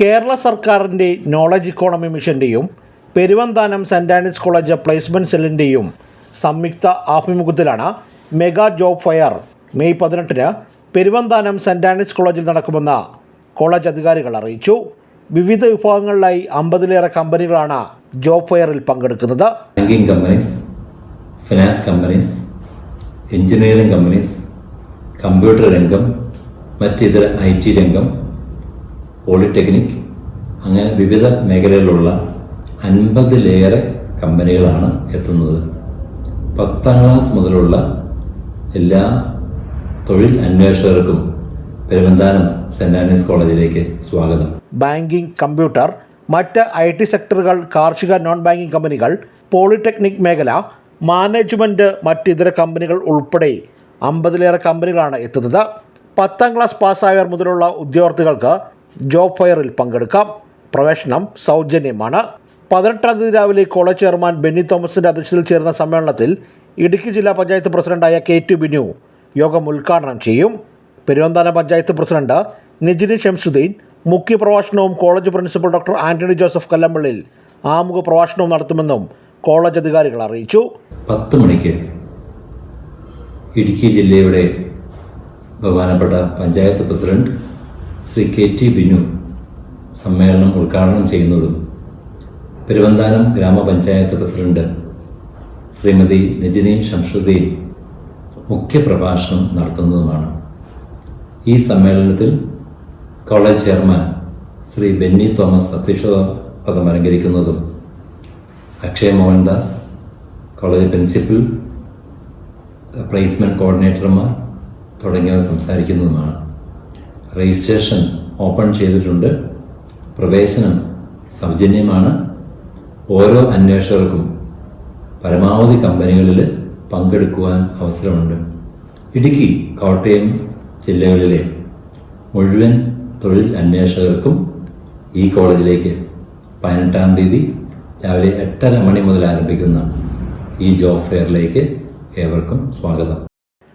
കേരള സർക്കാരിന്റെ knowledge economy മിഷന്റെയും Peruvanthanam Saint Anne's college placement സെല്ലിന്റെയും സംയുക്ത ആഭിമുഖ്യത്തിലാണ് മെഗാ ജോബ് ഫയർ. മെയ് പതിനെട്ടിന് പെരുവന്താനം സെന്റ് ആനീസ് കോളേജിൽ നടക്കുമെന്ന് കോളേജ് അധികാരികൾ അറിയിച്ചു. വിവിധ വിഭാഗങ്ങളിലായി അമ്പതിലേറെ കമ്പനികളാണ് ജോബ് ഫെയറിൽ പങ്കെടുക്കുന്നത്. Banking companies finance companies engineering companies computer രംഗം മറ്റിതര ഐ ടി രംഗം പോളിടെക്നിക് അങ്ങനെ വിവിധ മേഖലയിലുള്ള അൻപതിലേറെ കമ്പനികളാണ് എത്തുന്നത്. പത്താം ക്ലാസ് മുതലുള്ള എല്ലാ തൊഴിൽ അന്വേഷകർക്കും പെരുമന്താനം സെന്റ് ആനീസ് കോളേജിലേക്ക് സ്വാഗതം. ബാങ്കിംഗ് കമ്പ്യൂട്ടർ മറ്റ് ഐ ടി സെക്ടറുകൾ കാർഷിക നോൺ ബാങ്കിംഗ് കമ്പനികൾ പോളിടെക്നിക് മേഖല മാനേജ്മെന്റ് മറ്റിതര കമ്പനികൾ ഉൾപ്പെടെ അമ്പതിലേറെ കമ്പനികളാണ് എത്തുന്നത്. പത്താം ക്ലാസ് പാസ്സായവർ മുതലുള്ള ഉദ്യോഗാർത്ഥികൾക്ക് ജോബ് ഫെയറിൽ പങ്കെടുക്കാം. പ്രവേശനം സൗജന്യമാണ്. പതിനെട്ടാം തീയതി രാവിലെ കോളേജ് ചെയർമാൻ ബെന്നി തോമസിന്റെ അധ്യക്ഷതയിൽ ചേരുന്ന സമ്മേളനത്തിൽ ഇടുക്കി ജില്ലാ പഞ്ചായത്ത് പ്രസിഡന്റായ കെ ടി ബിനു യോഗം ഉദ്ഘാടനം ചെയ്യും. പെരുവന്താന പഞ്ചായത്ത് പ്രസിഡന്റ് നിജിനി ഷംസുദ്ദീൻ മുഖ്യ പ്രഭാഷണവും college principal doctor Antony Joseph Kallampallil ആമുഖ പ്രഭാഷണവും നടത്തുമെന്നും കോളേജ് അധികാരികൾ അറിയിച്ചു. പത്ത് മണിക്ക് ഇടുക്കി ജില്ലയുടെ ബഹുമാനപ്പെട്ട panchayat president Shri K T Binu സമ്മേളനം ഉദ്ഘാടനം ചെയ്യുന്നതും പെരുവന്താനം ഗ്രാമപഞ്ചായത്ത് പ്രസിഡന്റ് ശ്രീമതി നജിനി ഷംഷുദ്ദീൻ മുഖ്യപ്രഭാഷണം നടത്തുന്നതുമാണ്. ഈ സമ്മേളനത്തിൽ കോളേജ് ചെയർമാൻ ശ്രീ ബെന്നി തോമസ് അധ്യക്ഷത പദം അലങ്കരിക്കുന്നതും Akshay Mohandas college principal placement കോർഡിനേറ്റർമാർ തുടങ്ങിയവർ സംസാരിക്കുന്നതുമാണ്. രജിസ്ട്രേഷൻ ഓപ്പൺ ചെയ്തിട്ടുണ്ട്. പ്രവേശനം സൗജന്യമാണ്. ഓരോ അന്വേഷകർക്കും പരമാവധി കമ്പനികളിൽ പങ്കെടുക്കുവാൻ അവസരമുണ്ട്. ഇടുക്കി കോട്ടയം ജില്ലകളിലെ മുഴുവൻ തൊഴിൽ അന്വേഷകർക്കും ഈ കോളേജിലേക്ക് പതിനെട്ടാം തീയതി രാവിലെ എട്ടര മണി മുതൽ ആരംഭിക്കുന്ന ഈ ജോബ് ഫെയറിലേക്ക് ഏവർക്കും സ്വാഗതം.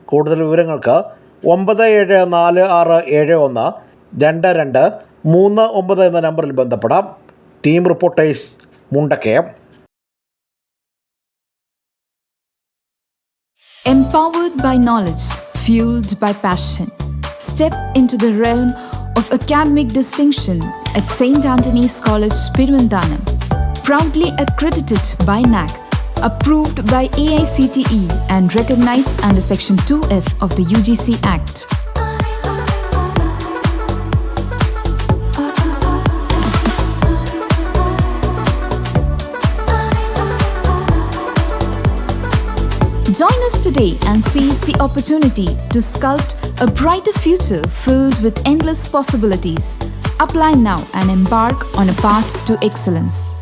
കൂടുതൽ വിവരങ്ങൾക്ക് ഒമ്പത് ഏഴ് നാല് ആറ് ഏഴ് ഒന്ന് രണ്ട് രണ്ട് മൂന്ന് ഒമ്പത് എന്ന നമ്പറിൽ ബന്ധപ്പെടാം. Team reporters Mundakayam. Empowered by knowledge fuelled by passion step into the realm of academic distinction at Saint Antony's college Peruvanthanam proudly accredited by NAAC approved by AICTE, and recognized under Section 2F of the UGC Act. Join us today and seize the opportunity to sculpt a brighter future filled with endless possibilities. Apply now and embark on a path to excellence.